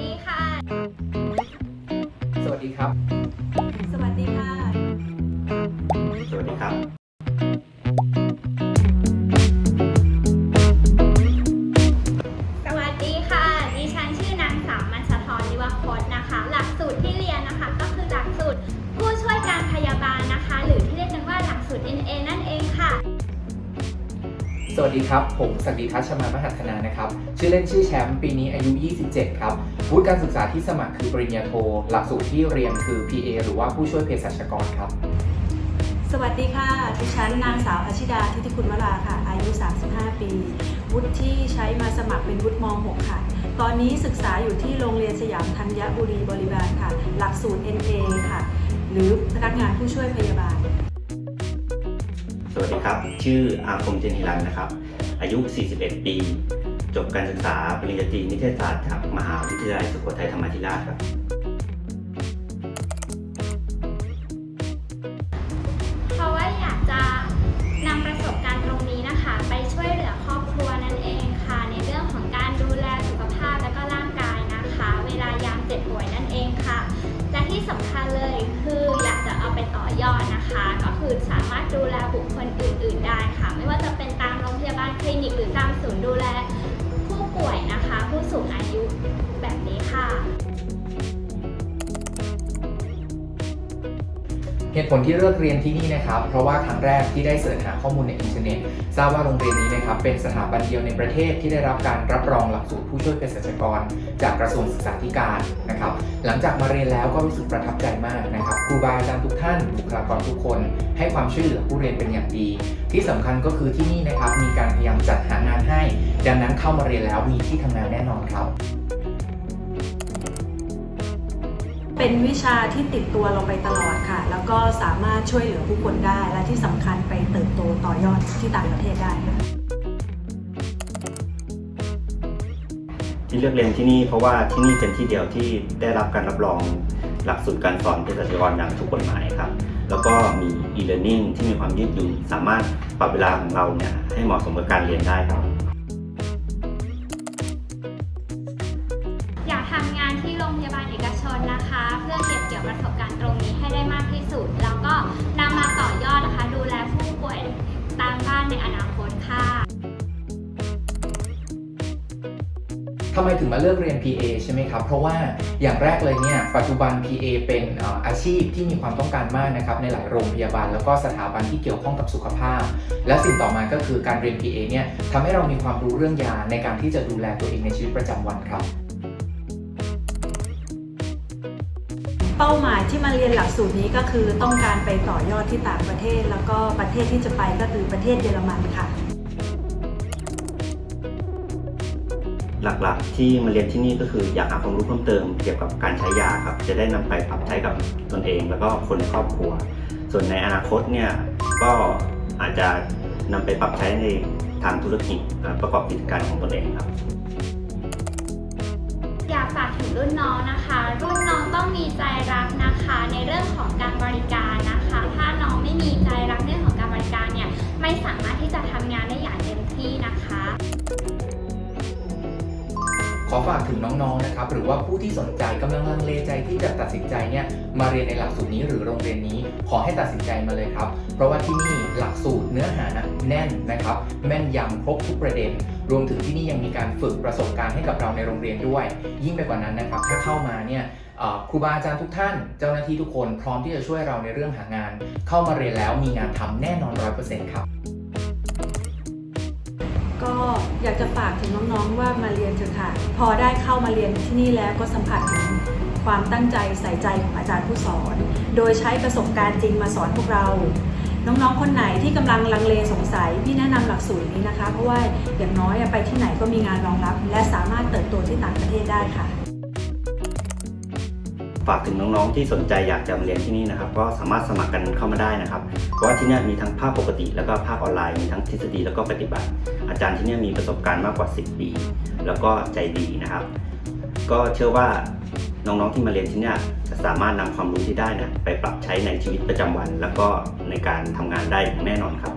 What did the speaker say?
ดีค่ะ สวัสดีครับ สวัสดีค่ะ สวัสดีครับ สวัสดีค่ะ ดิฉันชื่อนางสาวมัญชทรลิวคตนะคะ หลักสูตรที่เรียนนะคะ ก็คือหลักสูตรผู้ช่วยการพยาบาลนะคะ หรือที่เรียกกันว่าหลักสูตร NA นั่นเองค่ะ สวัสดีครับ ผมศักดิทัชมามหัฒนานะครับ ชื่อเล่นชื่อแชมป์ปีนี้อายุ 27 ครับวุฒิการศึกษาที่สมัครคือปริญญาโท หลักสูตรที่เรียนคือ PA หรือว่าผู้ช่วยเภสัชกรครับ สวัสดีค่ะ ดิฉันนางสาวอาชิดาทิติคุณวราค่ะ อายุ 35 ปี วุฒิที่ใช้มาสมัครเป็นวุฒิม .6 ค่ะ ตอนนี้ศึกษาอยู่ที่โรงเรียนสยามธัญบุรีบริบาลค่ะ หลักสูตร NA ค่ะ หรือพนักงานผู้ช่วยพยาบาล สวัสดีครับ ชื่ออาคมเจนิรันนะครับ อายุ 41 ปี จบการศึกษาปริญญาตรีนิเทศศาสตร์จากมหาวิทยาลัยสุโขทัยธรรมาธิราชครับ นะคะ ก็คือสามารถดูแลบุคคลอื่น ๆ ได้ค่ะ ไม่ว่าจะเป็นตามโรงพยาบาลคลินิกหรือตามศูนย์ดูแลผู้ป่วยนะคะ ผู้สูงอายุแบบนี้ค่ะ เหตุผลที่เลือกเรียนที่นี่นะครับ เพราะว่าครั้งแรกที่ได้เสิร์ชหาข้อมูลในอินเทอร์เน็ตทราบว่าโรงเรียนนี้นะครับเป็นสถาบันเดียวในประเทศที่ได้รับการรับรองหลักสูตรผู้ช่วยเภสัชกร จากกระทรวงศึกษาธิการนะครับ หลังจากมาเรียนแล้วก็รู้สึกประทับใจมากนะครับครูบาอาจารย์ทุกท่านบุคลากรทุกคน ให้ความช่วยเหลือผู้เรียนเป็นอย่างดี ที่สำคัญก็คือที่นี่นะครับมีการพยายามจัดหางานให้ ดังนั้นเข้ามาเรียนแล้วมีที่ทำงานแน่นอนครับ เป็นวิชาที่ติดตัวเราไปตลอดค่ะ แล้วก็สามารถช่วยเหลือผู้คนได้ และที่สำคัญไปเติบโตต่อยอดที่ต่างประเทศได้ค่ะที่เลือกเรียนที่นี่เพราะว่าที่นี่เป็นที่เดียวที่ได้รับการรับรองหลักสูตรการสอนเภสัชกรอย่างถูกกฎหมายครับ แล้วก็มี e-learning ที่มีความยืดหยุ่นสามารถปรับเวลาของเราเนี่ยให้เหมาะสมกับการเรียนได้ครับ เพื่อเก็บเกี่ยวประสบการณ์ตรงนี้ให้ได้มากที่สุด แล้วก็นำมาต่อยอดนะคะ ดูแลผู้ป่วยตามบ้านในอนาคตค่ะ ทำไมถึงมาเลือกเรียน PA ใช่ไหมครับ เพราะว่าอย่างแรกเลยเนี่ยปัจจุบัน PA เป็นเอ่ออาชีพที่มีความต้องการมากนะครับในหลายโรงพยาบาล แล้วก็สถาบันที่เกี่ยวข้องกับสุขภาพ และสิ่งต่อมาก็คือการเรียน PA เนี่ยทำให้เรามีความรู้เรื่องยาในการที่จะดูแลตัวเองในชีวิตประจำวันครับ เป้าหมายที่มาเรียนหลักสูตรนี้ก็คือต้องการไปต่อยอดที่ต่างประเทศ แล้วก็ประเทศที่จะไปก็คือประเทศเยอรมันค่ะ หลักๆ ที่มาเรียนที่นี่ก็คืออยากหาความรู้เพิ่มเติมเกี่ยวกับการใช้ยาครับ จะได้นำไปปรับใช้กับตนเอง แล้วก็คนในครอบครัว ส่วนในอนาคตเนี่ยก็อาจจะนำไปปรับใช้ในทางธุรกิจประกอบกิจการของตนเองครับ อยากฝากถึงรุ่นน้องนะคะ รุ่นน้องต้องมีใจรักนะคะ ในเรื่องของการบริการนะคะ ถ้าน้องไม่มีใจรักเรื่องของการบริการเนี่ยไม่สามารถที่ ขอฝากถึงน้องๆนะครับหรือว่าผู้ที่สนใจกำลังลังเลใจที่จะตัดสินใจเนี่ยมาเรียนในหลักสูตรนี้หรือโรงเรียนนี้ ขอให้ตัดสินใจมาเลยครับ เพราะว่าที่นี่หลักสูตรเนื้อหานะแน่นนะครับ แม่นยำครบทุกประเด็น รวมถึงที่นี่ยังมีการฝึกประสบการณ์ให้กับเราในโรงเรียนด้วย ยิ่งไปกว่านั้นนะครับถ้าเข้ามาเนี่ยครูบาอาจารย์ทุกท่านเจ้าหน้าที่ทุกคนพร้อมที่จะช่วยเราในเรื่องหางาน เข้ามาเรียนแล้วมีงานทำแน่นอนร้อยเปอร์เซ็นต์ครับ ก็อยากจะฝากถึงน้องๆว่ามาเรียนเถอะค่ะ พอได้เข้ามาเรียนที่นี่แล้วก็สัมผัสถึงความตั้งใจใส่ใจของอาจารย์ผู้สอน โดยใช้ประสบการณ์จริงมาสอนพวกเรา น้องๆ คนไหนที่กำลังลังเลสงสัยพี่แนะนำหลักสูตรนี้นะคะ เพราะว่าอย่างน้อยไปที่ไหนก็มีงานรองรับ และสามารถเติบโตที่ต่างประเทศได้ค่ะฝากถึงน้องๆที่สนใจอยากจะมาเรียนที่นี่นะครับ ก็สามารถสมัครกันเข้ามาได้นะครับ เพราะว่าที่นี่มีทั้งภาคปกติ แล้วก็ภาคออนไลน์มีทั้งทฤษฎีแล้วก็ปฏิบัติ อาจารย์ที่นี่มีประสบการณ์มากกว่า 10 ปี แล้วก็ใจดีนะครับ ก็เชื่อว่าน้องๆที่มาเรียนที่นี่จะสามารถนำความรู้ที่ได้นะไปปรับใช้ในชีวิตประจำวัน แล้วก็ในการทำงานได้อย่างแน่นอนครับ